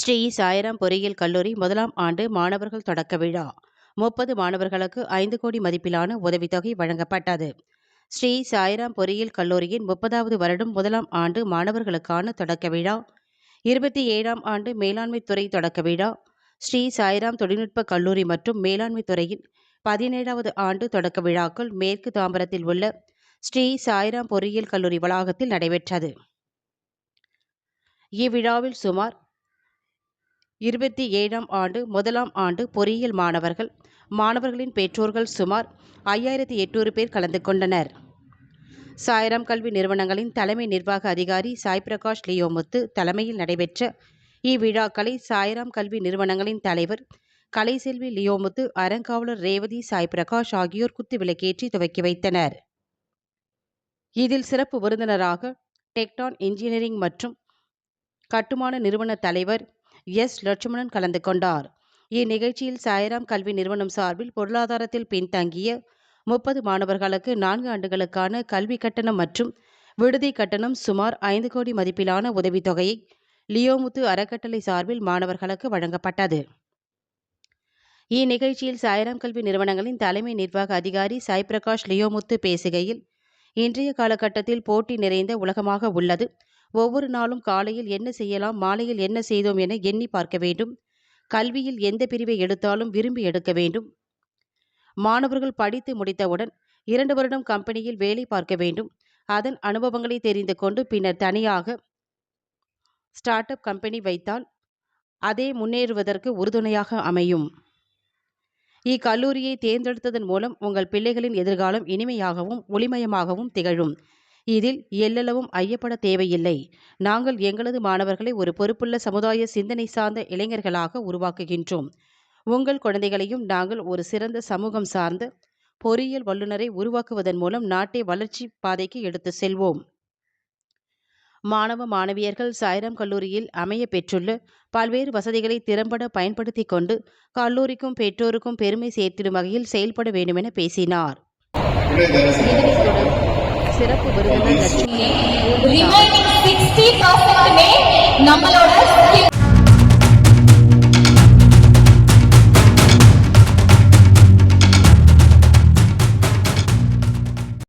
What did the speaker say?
ஸ்ரீ சாய்ராம் பொறியியல் கல்லூரி முதலாம் ஆண்டு மாணவர்கள் தொடக்க விழா. முப்பது மாணவர்களுக்கு ஐந்து கோடி மதிப்பிலான உதவித்தொகை வழங்கப்பட்டது. ஸ்ரீ சாய்ராம் பொறியியல் கல்லூரியின் முப்பதாவது வருடம் முதலாம் ஆண்டு மாணவர்களுக்கான தொடக்க விழா. இருபத்தி ஏழாம் ஆண்டு மேலாண்மை துறை தொடக்க விழா. ஸ்ரீ சாய்ராம் தொழில்நுட்ப கல்லூரி மற்றும் மேலாண்மை துறையின் பதினேழாவது ஆண்டு தொடக்க விழாக்கள் மேற்கு தாம்பரத்தில் உள்ள ஸ்ரீ சாய்ராம் பொறியியல் கல்லூரி வளாகத்தில் நடைபெற்றது. இவ்விழாவில் சுமார் இருபத்தி ஏழாம் ஆண்டு முதலாம் ஆண்டு பொறியியல் மாணவர்கள். மாணவர்களின் பெற்றோர்கள் சுமார் ஐயாயிரத்தி எட்நூறு பேர் கலந்து கொண்டனர். சாய்ராம் கல்வி நிறுவனங்களின் தலைமை நிர்வாக அதிகாரி சாய் பிரகாஷ் லியோமுத்து தலைமையில் நடைபெற்ற இவ்விழாக்களை சாய்ராம் கல்வி நிறுவனங்களின் தலைவர் கலைசெல்வி லியோமுத்து அறங்காவலர் ரேவதி சாய் பிரகாஷ் ஆகியோர் குத்து விளக்கேற்றி துவக்கி வைத்தனர். இதில் சிறப்பு விருந்தினராக டெக்டான் இன்ஜினியரிங் மற்றும் கட்டுமான நிறுவன தலைவர் எஸ். லட்சுமணன் கலந்து கொண்டார். இந்நிகழ்ச்சியில் சாய்ராம் கல்வி நிறுவனம் சார்பில் பொருளாதாரத்தில் பின்தங்கிய முப்பது மாணவர்களுக்கு நான்கு ஆண்டுகளுக்கான கல்வி கட்டணம் மற்றும் விடுதி கட்டணம் சுமார் ஐந்து கோடி மதிப்பிலான உதவித்தொகையை லியோமுத்து அறக்கட்டளை சார்பில் மாணவர்களுக்கு வழங்கப்பட்டது. இந்நிகழ்ச்சியில் சாய்ராம் கல்வி நிறுவனங்களின் தலைமை நிர்வாக அதிகாரி சாய் பிரகாஷ் லியோமுத்து பேசுகையில் இன்றைய காலகட்டத்தில் போட்டி நிறைந்த உலகமாக உள்ளது. ஒவ்வொரு நாளும் காலையில் என்ன செய்யலாம் மாலையில் என்ன செய்தோம் என எண்ணி பார்க்க வேண்டும். கல்வியில் எந்த பிரிவை எடுத்தாலும் விரும்பி எடுக்க வேண்டும். மாணவர்கள் படித்து முடித்தவுடன் இரண்டு வருடம் கம்பெனியில் வேலை பார்க்க வேண்டும். அதன் அனுபவங்களை தெரிந்து கொண்டு பின்னர் தனியாக ஸ்டார்ட் அப் கம்பெனி வைத்தால் அதே முன்னேறுவதற்கு உறுதுணையாக அமையும். இக்கல்லூரியை தேர்ந்தெடுத்ததன் மூலம் உங்கள் பிள்ளைகளின் எதிர்காலம் இனிமையாகவும் ஒளிமயமாகவும் திகழும். இதில் எல்லளவும் ஐயப்பட தேவையில்லை. நாங்கள் எங்களது மாணவர்களை ஒரு பொறுப்புள்ள சமுதாய சிந்தனை சார்ந்த இளைஞர்களாக உருவாக்குகின்றோம். உங்கள் குழந்தைகளையும் நாங்கள் ஒரு சிறந்த சமூகம் சார்ந்த பொறியியல் வல்லுநரை உருவாக்குவதன் மூலம் நாட்டை வளர்ச்சி பாதைக்கு எடுத்து செல்வோம். மாணவ மாணவியர்கள் சாய்ராம் கல்லூரியில் அமைய பெற்றுள்ள பல்வேறு வசதிகளை திறம்பட பயன்படுத்தி கொண்டு கல்லூரிக்கும் பெற்றோருக்கும் பெருமை சேர்த்திடும் வகையில் செயல்பட வேண்டுமென பேசினார். சிறப்பு விருந்தினர் லட்சுமி. நம்மளோட